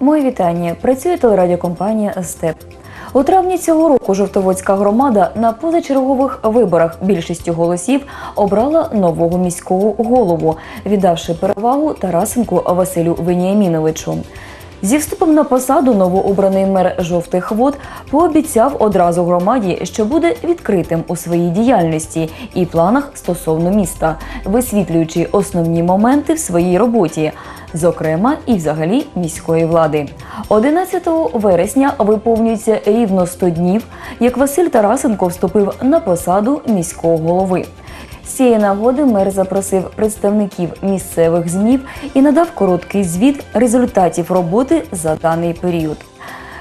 Моє вітання. Працює телерадіокомпанія Степ. У травні цього року Жовтоводська громада на позачергових виборах більшістю голосів обрала нового міського голову, віддавши перевагу Тарасенку Василю Веніаміновичу. Зі вступом на посаду новообраний мер жовтих вод пообіцяв одразу громаді, що буде відкритим у своїй діяльності і планах стосовно міста, висвітлюючи основні моменти в своїй роботі, зокрема і взагалі міської влади. 11 вересня виповнюється рівно 100 днів, як Василь Тарасенко вступив на посаду міського голови. З цієї нагоди мер запросив представників місцевих ЗМІів і надав короткий звіт результатів роботи за даний період.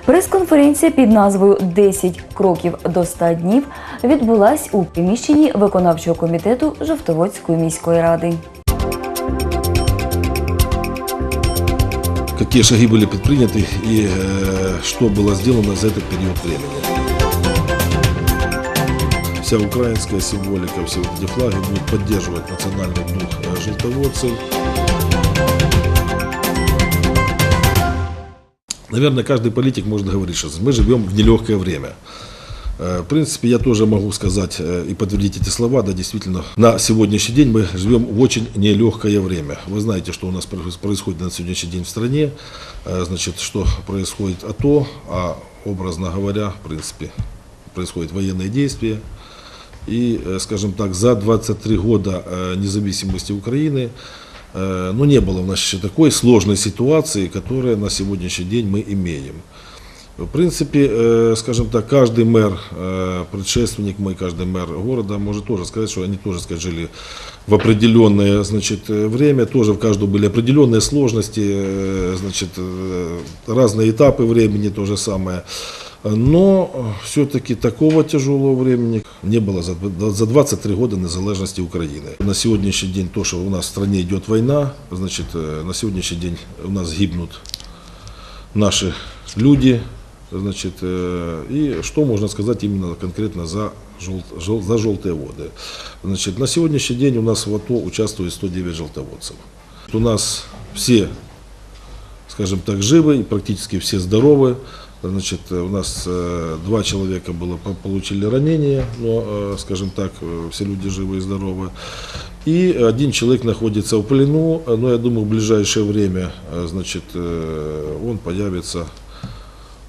Прес-конференція під назвою «10 кроків до 100 днів відбулась у приміщенні виконавчого комітету Жовтоводської міської ради. какие шаги были предприняты и э, что было сделано за этот период времени. Вся украинская символика, все вот эти флаги будут поддерживать национальный дух э, желтоводцев. Наверное, каждый политик может говорить, что мы живем в нелегкое время. Э, В принципе, я тоже могу сказать э, и подтвердить эти слова. Да, действительно, на сегодняшний день мы живем в очень нелегкое время. Вы знаете, что у нас проис- происходит на сегодняшний день в стране. Значит, что происходит АТО, а образно говоря, в принципе, происходят военные действия. И, скажем так, за 23 года независимости Украины ну, не было у нас еще такой сложной ситуации, которая на сегодняшний день мы имеем. В принципе, э, скажем так, каждый мэр, э, предшественник мой, каждый мэр города может тоже сказать, что они тоже, сказать, жили в определенное значит, э, время, тоже в каждом были определенные сложности, значит, разные этапы времени, то же самое. Но все-таки такого тяжелого времени не было за, дв- за 23 года незалежности Украины. На сегодняшний день то, что у нас в стране идет война, значит, э, на сегодняшний день у нас гибнут наши люди, значит, э, и что можно сказать именно конкретно за, жел- жел- за желтые воды. Значит, на сегодняшний день у нас в АТО участвует 109 желтоводцев. У нас все, скажем так, живы и практически все здоровы. Значит, э, у нас э, два человека было, по- получили ранения, но, э, скажем так, все люди живы и здоровы. И один человек находится в плену, но я думаю, в ближайшее время, значит, он появится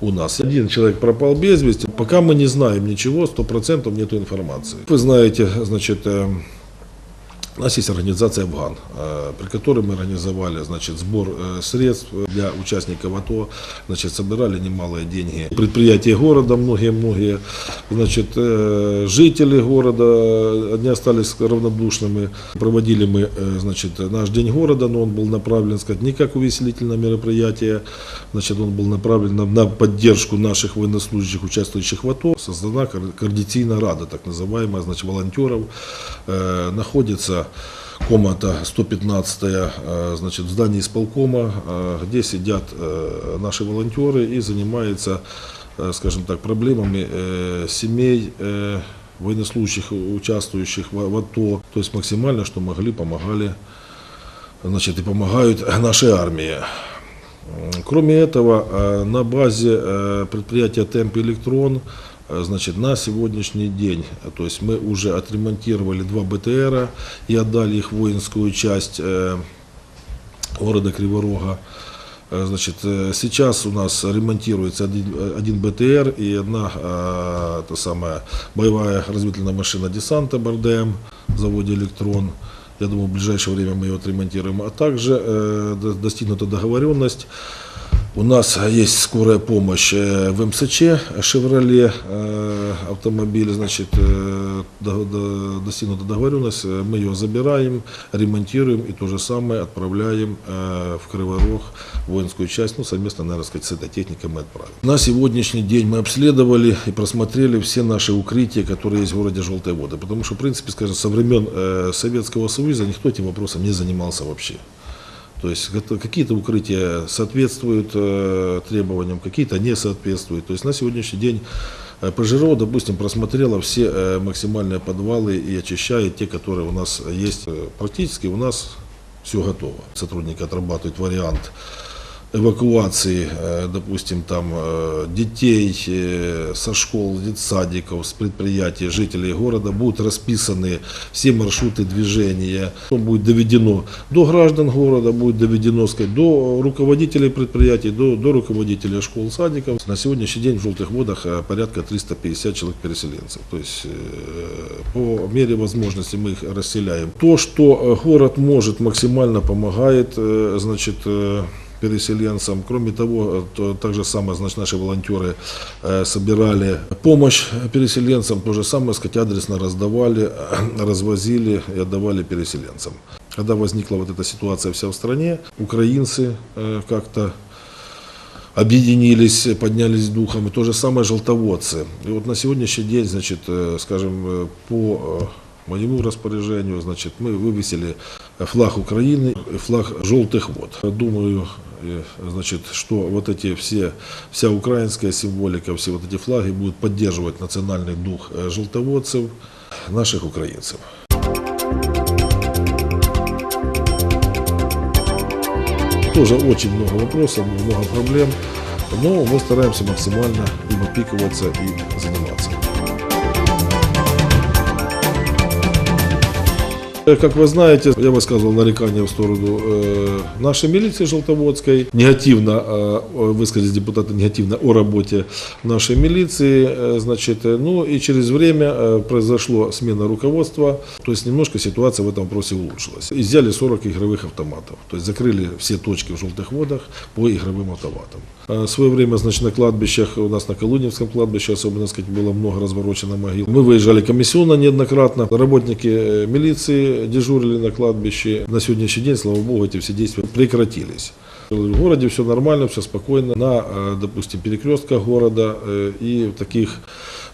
у нас. Один человек пропал без вести. Пока мы не знаем ничего, сто процентов нету информации. Вы знаете, значит, у нас есть организация «Афган», э, при которой мы организовали значит, сбор э, средств для участников АТО, значит, собирали немалые деньги. Предприятия города, многие-многие, значит, э, жители города не остались равнодушными. Проводили мы значит, наш день города, но он был направлен, сказать, не как увеселительное мероприятие, значит, он был направлен на, на поддержку наших военнослужащих, участвующих в АТО. Создана координационная рада, так называемая, значит, волонтеров. Находится комната 115 э, значит, в здании исполкома, э, где сидят э, наши волонтеры и занимаются, скажем так, проблемами семей военнослужащих, участвующих в, АТО. То есть максимально, что могли, помогали, значит, и помогают нашей армии. Кроме этого, на базе предприятия Темп Электрон, значит, на сегодняшний день, э, то есть мы уже отремонтировали два БТРа и отдали их воинскую часть э, города Криворога. Э, Значит, э, сейчас у нас ремонтируется один, э, один БТР и одна э, самая боевая разведывательная машина десанта БРДМ в заводе «Электрон». Я думаю, в ближайшее время мы ее отремонтируем. А также э, до- достигнута договоренность. У нас есть скорая помощь э, в МСЧ, «Шевроле» э, автомобиль, значит, э, до- до- достигнута договоренность, э, мы ее забираем, ремонтируем и то же самое отправляем э, в Криворог, воинскую часть, ну, совместно, наверное, сказать, с этой техникой мы отправим. На сегодняшний день мы обследовали и просмотрели все наши укрытия, которые есть в городе Желтые воды, потому что, в принципе, скажем, со времен э, Советского Союза никто этим вопросом не занимался вообще. То есть какие-то укрытия соответствуют э, требованиям, какие-то не соответствуют. То есть на сегодняшний день э, ПЖРО, допустим, просмотрела все э, максимальные подвалы и очищает те, которые у нас есть. Э, Практически у нас все готово. Сотрудники отрабатывают вариант эвакуации, э, допустим, там э, детей э, со школ, детсадиков, с предприятий, жителей города будут расписаны все маршруты движения. Будет доведено до граждан города, будет доведено сказать, до руководителей предприятий, до, до руководителей школ, садиков. На сегодняшний день в Желтых водах порядка 350 человек переселенцев. То есть по мере возможности мы их расселяем. То, что город может, максимально помогает, значит, переселенцам. Кроме того, э, то, так же самое, значит, наши волонтеры э, собирали помощь переселенцам, то же самое, сказать, адресно раздавали, развозили и отдавали переселенцам. Когда возникла вот эта ситуация вся в стране, украинцы э, как-то объединились, поднялись духом, и то же самое желтоводцы. И вот на сегодняшний день, значит, э, скажем, э, по э, моему распоряжению, значит, мы вывесили флаг Украины флаг желтых вод. Думаю, э, значит, что вот эти все, вся украинская символика, все вот эти флаги будут поддерживать национальный дух э, желтоводцев, наших украинцев. Тоже очень много вопросов, много проблем, но мы стараемся максимально им опикиваться и заниматься. Как вы знаете, я высказывал нарекания в сторону э, нашей милиции Желтоводской. Негативно э, высказались депутаты негативно о работе нашей милиции. Э, значит, э, ну и через время э, произошло смена руководства. То есть немножко ситуация в этом вопросе улучшилась. Изъяли 40 игровых автоматов. То есть закрыли все точки в Желтых водах по игровым автоматам. Э, В свое время, значит, на кладбищах, у нас на Колуневском кладбище, особенно, сказать, было много разворочено могил. Мы выезжали комиссионно неоднократно. Работники э, дежурили на кладбище. На сегодняшний день, слава богу, эти все действия прекратились. В городе все нормально, все спокойно. На, э, допустим, перекрестках города э, и в таких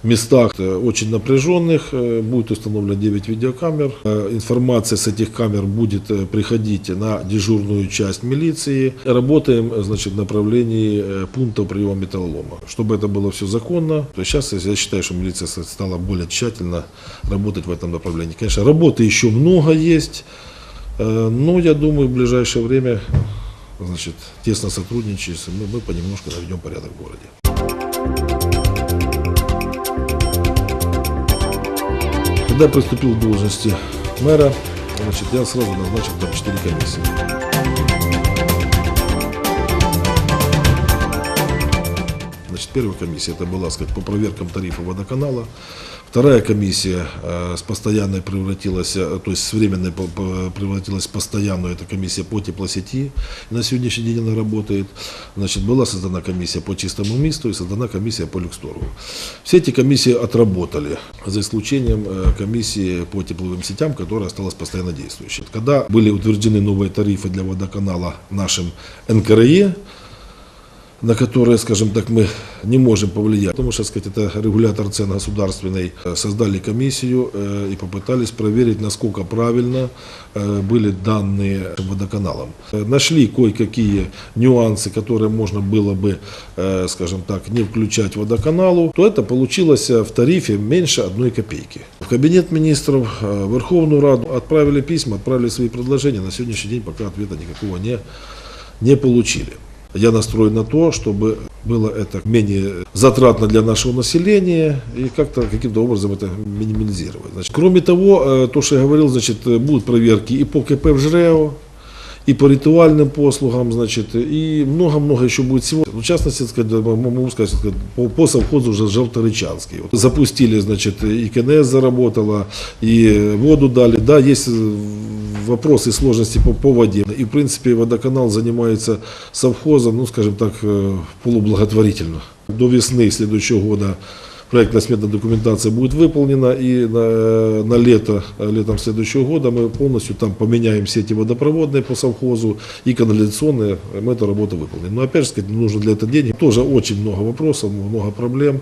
местах э, очень напряженных э, будет установлено 9 видеокамер. Э, Информация с этих камер будет приходить на дежурную часть милиции. Работаем значит, в направлении пунктов приема металлолома. Чтобы это было все законно, то сейчас я считаю, что милиция стала более тщательно работать в этом направлении. Конечно, работы еще много есть, но я думаю, в ближайшее время значит, тесно сотрудничая, мы, мы понемножку наведем порядок в городе. Когда приступил к должности мэра, значит, я сразу назначил там 4 комиссии. Первая комиссия это была, сказать, по проверкам тарифа водоканала. Вторая комиссия э, с постоянной превратилась, э, то есть с временной превратилась в постоянную, это комиссия по теплосети. На сегодняшний день она работает. Значит, была создана комиссия по чистому месту и создана комиссия по люкстору. Все эти комиссии отработали, за исключением э, комиссии по тепловым сетям, которая осталась постоянно действующей. Когда были утверждены новые тарифы для водоканала нашим НКРЕ, на которые, скажем так, мы не можем повлиять. Потому что, сказать, это регулятор цен государственный. Э, Создали комиссию э, и попытались проверить, насколько правильно э, были данные водоканалам. Нашли кое-какие нюансы, которые можно было бы, скажем так, не включать водоканалу, то это получилось в тарифе меньше одной копейки. В кабинет министров, в Верховную Раду отправили письма, отправили свои предложения. На сегодняшний день пока ответа никакого не, не получили. Я настроен на то, чтобы было это менее затратно для нашего населения и как-то каким-то образом это минимализировать. Значит, кроме того, э, то, что я говорил, значит, э, будут проверки и по КП в ЖРЭО, и по ритуальным послугам, значит, и много-много еще будет всего. Ну, В частности, сказать, могу сказать, сказать, по, по совхозу уже Желторычанский. Вот запустили, значит, и КНС заработала, и воду дали. Да, есть э, вопросы сложности по, по воде. И, в принципе, водоканал занимается совхозом, ну, скажем так, э, полублаготворительно. До весны следующего года проектная сметная документация будет выполнена, и на, на лето, э, летом следующего года мы полностью там поменяем сети водопроводные по совхозу и канализационные, э, мы эту работу выполним. Но опять же сказать, нужно для этого денег. Тоже очень много вопросов, много проблем,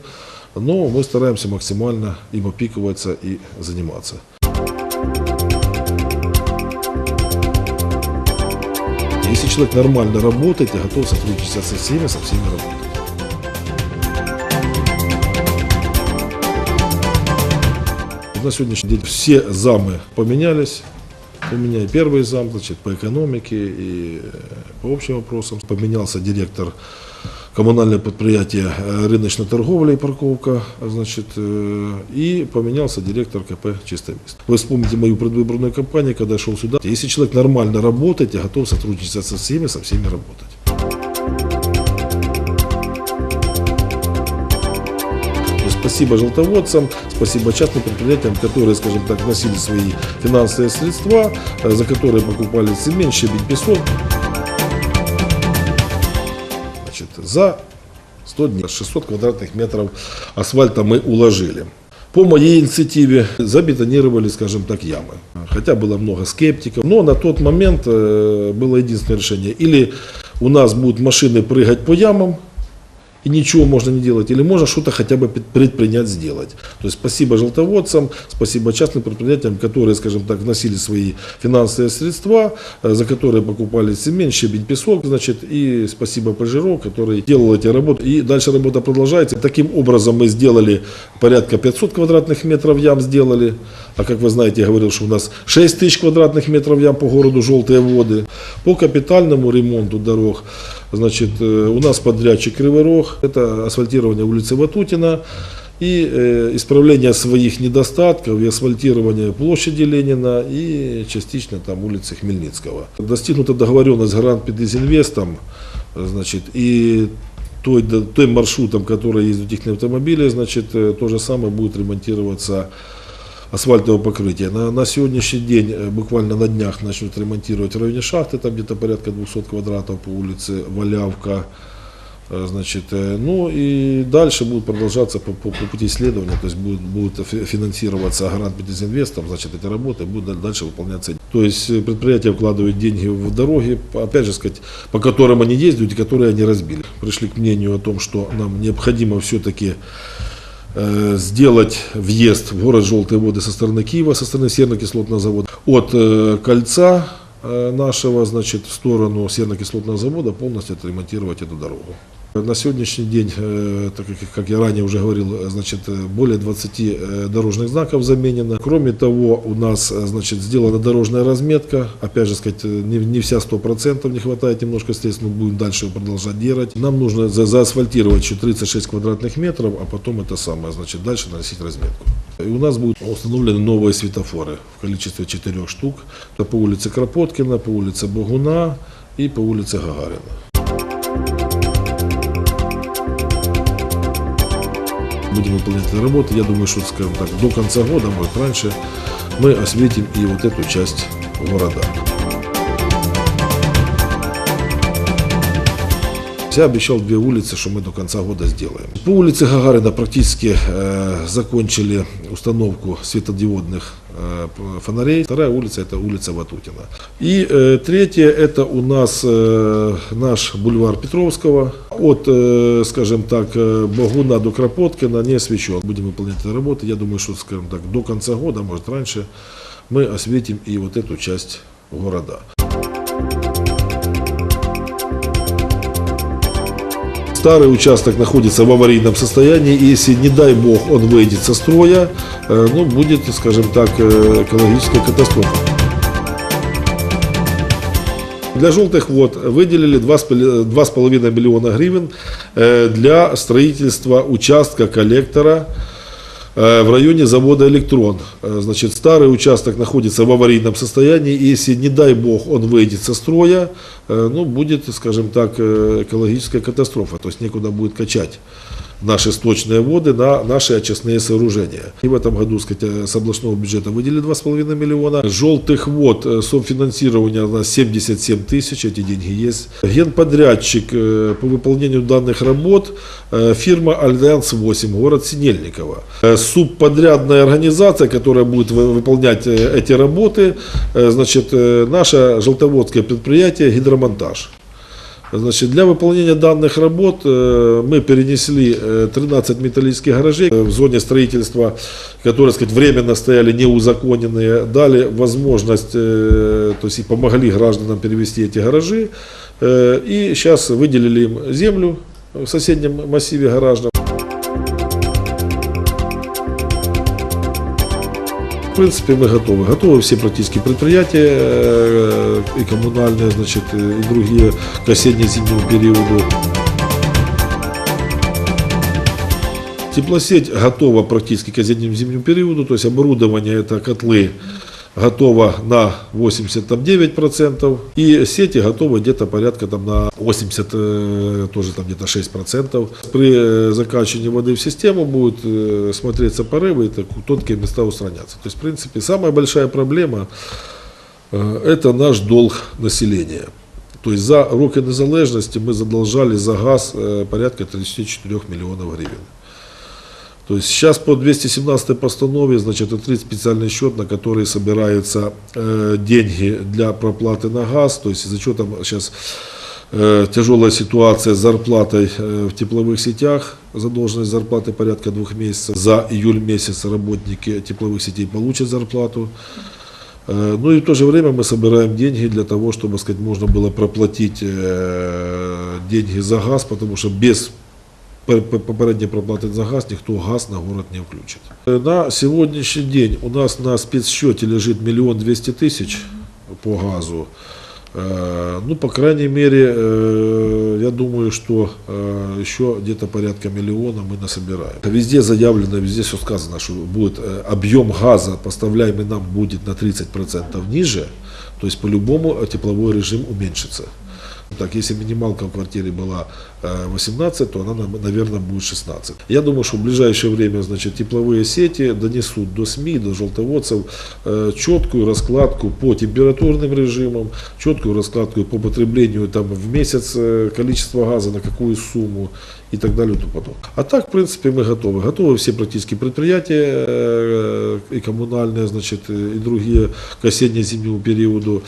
но мы стараемся максимально им опиковаться и заниматься. Если человек нормально работает и готов сотрудничать со всеми, со всеми работать. На сегодняшний день все замы поменялись, У меня и первый зам, значит, по экономике и э, по общим вопросам. Поменялся директор коммунальное предприятие э, рыночной торговли и парковка, значит, э, и поменялся директор КП «Чистое место». Вы вспомните мою предвыборную кампанию, когда я шел сюда. Если человек нормально работает, я готов сотрудничать со всеми, со всеми работать. Есть Спасибо желтоводцам, спасибо частным предприятиям, которые, скажем так, вносили свои финансовые средства, э, за которые покупали цемент, щебень, песок. За 100 дней 600 квадратных метров асфальта мы уложили. По моей инициативе забетонировали, скажем так, ямы. Хотя было много скептиков. Но на тот момент э, было единственное решение. Или у нас будут машины прыгать по ямам, и ничего можно не делать, или можно что-то хотя бы пред- предпринять, сделать. То есть спасибо желтоводцам, спасибо частным предприятиям, которые, скажем так, вносили свои финансовые средства, э, за которые покупали цемент, щебень, песок, значит, и спасибо Пожиро, который делал эти работы. И дальше работа продолжается. Таким образом мы сделали порядка 500 квадратных метров ям сделали, а как вы знаете, я говорил, что у нас 6 тысяч квадратных метров ям по городу «Желтые воды». По капитальному ремонту дорог, значит, э, у нас подрядчик Кривой Рог, это асфальтирование улицы Ватутина и э, исправление своих недостатков, и асфальтирование площади Ленина и частично там улицы Хмельницкого. Достигнута договоренность с Гранд Педизинвестом, значит, и той, тем маршрутом, который ездят их автомобили, значит, э, то же самое будет ремонтироваться асфальтовое покрытие. На, на сегодняшний день, э, буквально на днях, начнут ремонтировать в районе шахты, там где-то порядка 200 квадратов по улице Валявка. Э, Значит, э, ну и дальше будет продолжаться по, по- по пути исследования, то есть будет, будет фи- финансироваться грант Инвестом, значит, эти работы будут дал- дальше выполняться. То есть предприятия вкладывают деньги в дороги, опять же сказать, по которым они ездят, и которые они разбили. Пришли к мнению о том, что нам необходимо все-таки сделать въезд в город Желтые воды со стороны Киева, со стороны серно-кислотного завода. От э, кольца э, нашего, значит, в сторону серно-кислотного завода полностью отремонтировать эту дорогу. На сегодняшний день, э, так как, как я ранее уже говорил, э, значит, э, более 20 э, дорожных знаков заменено. Кроме того, у нас э, значит, сделана дорожная разметка. Опять же, сказать, э, не, не вся 100%, не хватает немножко средств, но будем дальше продолжать делать. Нам нужно за, заасфальтировать еще 36 квадратных метров, а потом это самое, значит, дальше наносить разметку. И у нас будут установлены новые светофоры в количестве 4 штук. Это по улице Кропоткина, по улице Богуна и по улице Гагарина. Будем выполнять эти работы. Я думаю, что, скажем так, до конца года, может раньше, мы осветим и вот эту часть города. Я обещал две улицы, что мы до конца года сделаем. По улице Гагарина практически э, закончили установку светодиодных э, фонарей. Вторая улица это улица Ватутина. И э, третье это у нас э, наш бульвар Петровского. От, скажем так, Богуна до Кропоткина не освещен. Будем выполнять эти работы. Я думаю, что, скажем так, до конца года, может раньше, мы осветим и вот эту часть города. Старый участок находится в аварийном состоянии, и если, не дай бог, он выйдет со строя, ну, будет, скажем так, экологическая катастрофа. Для желтых вод выделили 2,5 миллиона гривен э, для строительства участка коллектора э, в районе завода «Электрон». Э, Значит, старый участок находится в аварийном состоянии, и если, не дай бог, он выйдет со строя, э, ну, будет, скажем так, э, экологическая катастрофа, то есть некуда будет качать наши сточные воды на наши очистные сооружения. И в этом году сказать, с областного бюджета выделили 2,5 миллиона. Желтых вод э, совфинансирование у нас 77 тысяч, эти деньги есть. Генподрядчик э, по выполнению данных работ э, фирма Альянс 8, город Синельниково. Субподрядная организация, которая будет вы- выполнять эти работы, значит, наше желтоводское предприятие «Гидромонтаж». Значит, для выполнения данных работ э, мы перенесли э, 13 металлических гаражей э, в зоне строительства, которые, сказать, временно стояли неузаконенные, дали возможность, э, то есть и помогли гражданам перевести эти гаражи, э, и сейчас выделили им землю в соседнем массиве гаражном. принципе, мы готовы. Готовы все практически предприятия э, и коммунальные, значит, и другие к осенне-зимнему периоду. Теплосеть готова практически к осеннему-зимнему периоду, то есть оборудование это котлы готово на 89%, и сети готовы где-то порядка там на 80, э, тоже там где-то 6%. При э, закачивании воды в систему будут э, смотреться порывы, и так тонкие места устраняться. То есть, в принципе, самая большая проблема это наш долг населения. То есть за роки незалежності мы задолжали за газ порядка 34 миллионов гривен. То есть сейчас по 217 постанове, значит, открыт специальный счет, на который собираются э, деньги для проплаты на газ. То есть из-за чего там сейчас э, тяжелая ситуация с зарплатой э, в тепловых сетях, задолженность зарплаты порядка двух месяцев. За июль месяц работники тепловых сетей получат зарплату. Э, Ну и в то же время мы собираем деньги для того, чтобы сказать, можно было проплатить э, деньги за газ, потому что без пер- пер- попередньої проплати за газ ніхто газ на город не включит. На сегодняшний день у нас на спецсчете лежит миллион двести тысяч по газу. Ну, по крайней мере, я думаю, что еще где-то порядка миллиона мы насобираем. Везде заявлено, везде все сказано, что будет объем газа, поставляемый нам, будет на 30% ниже, то есть по-любому тепловой режим уменьшится. Так, если минималка в квартире была э, 18, то она, наверное, будет 16. Я думаю, что в ближайшее время, значит, тепловые сети донесут до СМИ, до желтоводцев э, четкую раскладку по температурным режимам, четкую раскладку по потреблению там, в месяц э, количества газа, на какую сумму и так далее. И тому. А так, в принципе, мы готовы. Готовы все практически предприятия э, и коммунальные, значит, э, и другие к осенне-зимнему периоду.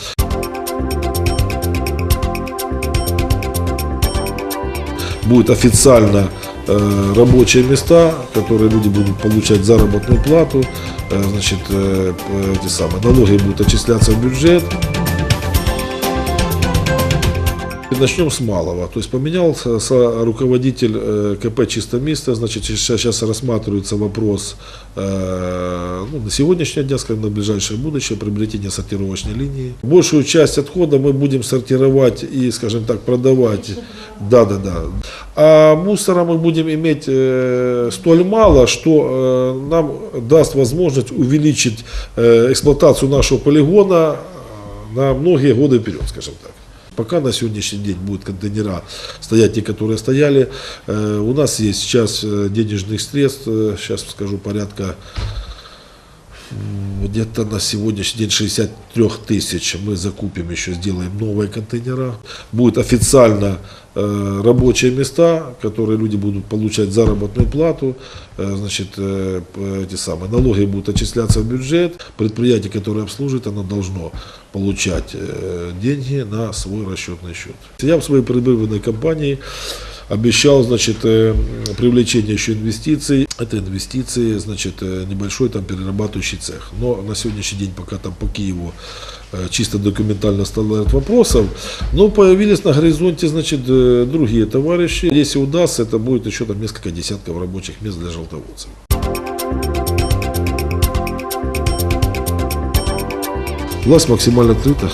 Будет официально э, рабочие места, которые люди будут получать заработную плату, э, значит, э, эти самые налоги будут отчисляться в бюджет. Начнем с малого. То есть поменялся руководитель э, КП «Чисто место», значит, сейчас рассматривается вопрос э, ну, на сегодняшний день, скажем, на ближайшее будущее, приобретение сортировочной линии. Большую часть отхода мы будем сортировать и, скажем так, продавать. Да, да, да. А мусора мы будем иметь э, столь мало, что нам даст возможность увеличить эксплуатацию нашего полигона на многие годы вперед, скажем так. Пока на сегодняшний день будут контейнера стоять те, которые стояли. Э, У нас есть сейчас э, денежных средств, э, сейчас скажу, порядка где-то на сегодняшний день 63 тысяч мы закупим еще, сделаем новые контейнера. Будет официально э, рабочие места, которые люди будут получать заработную плату, э, значит, э, эти самые налоги будут отчисляться в бюджет, предприятие, которое обслуживает, оно должно получать э, деньги на свой расчетный счет. Я в своей предвыборной кампании обещал, значит, э, привлечение еще инвестиций. Это инвестиции, значит, э, небольшой там перерабатывающий цех. Но на сегодняшний день пока там по Киеву э, чисто документально стало ряд вопросов. Но появились на горизонте, значит, другие товарищи. Если удастся, это будет еще там несколько десятков рабочих мест для желтоводцев. Власть максимально открыта.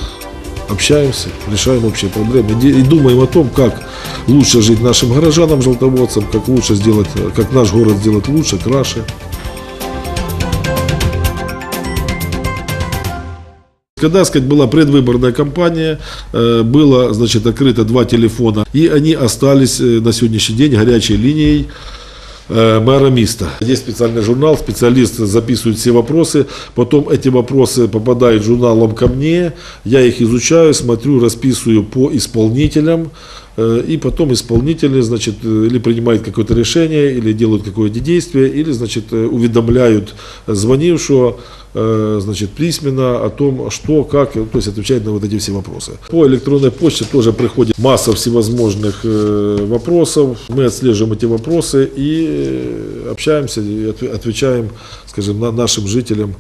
Общаемся, решаем общие проблемы и думаем о том, как лучше жить нашим горожанам, желтоводцам, как лучше сделать, как наш город сделать лучше, краше. Когда, сказать, была предвыборная кампания, э, было, значит, открыто два телефона, и они остались э, на сегодняшний день горячей линией э, мэра Миста. Есть специальный журнал, специалист записывает все вопросы, потом эти вопросы попадают журналом ко мне, я их изучаю, смотрю, расписываю по исполнителям, и потом исполнители, значит, э, или принимают какое-то решение, или делают какое-то действие, или, значит, э, уведомляют звонившего, э, значит, письменно о том, что, как, то есть отвечает на вот эти все вопросы. По электронной почте тоже приходит масса всевозможных э, вопросов. Мы отслеживаем эти вопросы и э, общаемся, и отве- отвечаем, скажем, на, нашим жителям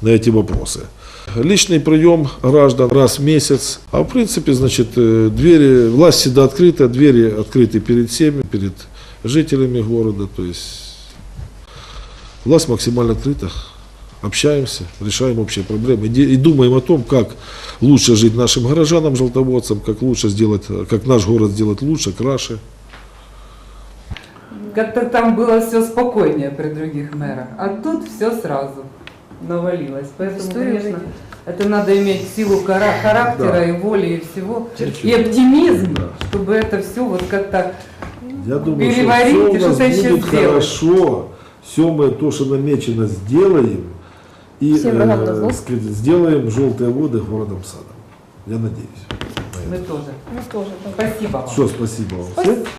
на эти вопросы. Личный прием граждан раз в месяц. А в принципе, значит, э, двери, власть всегда открыта, двери открыты перед всеми, перед жителями города. То есть власть максимально открыта. общаемся, решаем общие проблемы и думаем о том, как лучше жить нашим горожанам, желтоводцам, как лучше сделать, как наш город сделать лучше, краше. Как-то там было все спокойнее при других мэрах, а тут все сразу навалилось. Поэтому, История конечно, ведет. это надо иметь силу хара- характера Да. и воли и всего, Терпение. и оптимизм, Да. чтобы это все вот как-то Я думаю, Переварить что и все у нас что-то еще будет сделать. хорошо, все мы то, что намечено, сделаем и э, сделаем желтые воды городом садом. Я надеюсь. мы тоже. Ну тоже. да. Спасибо вам. Все, спасибо вам Спасибо.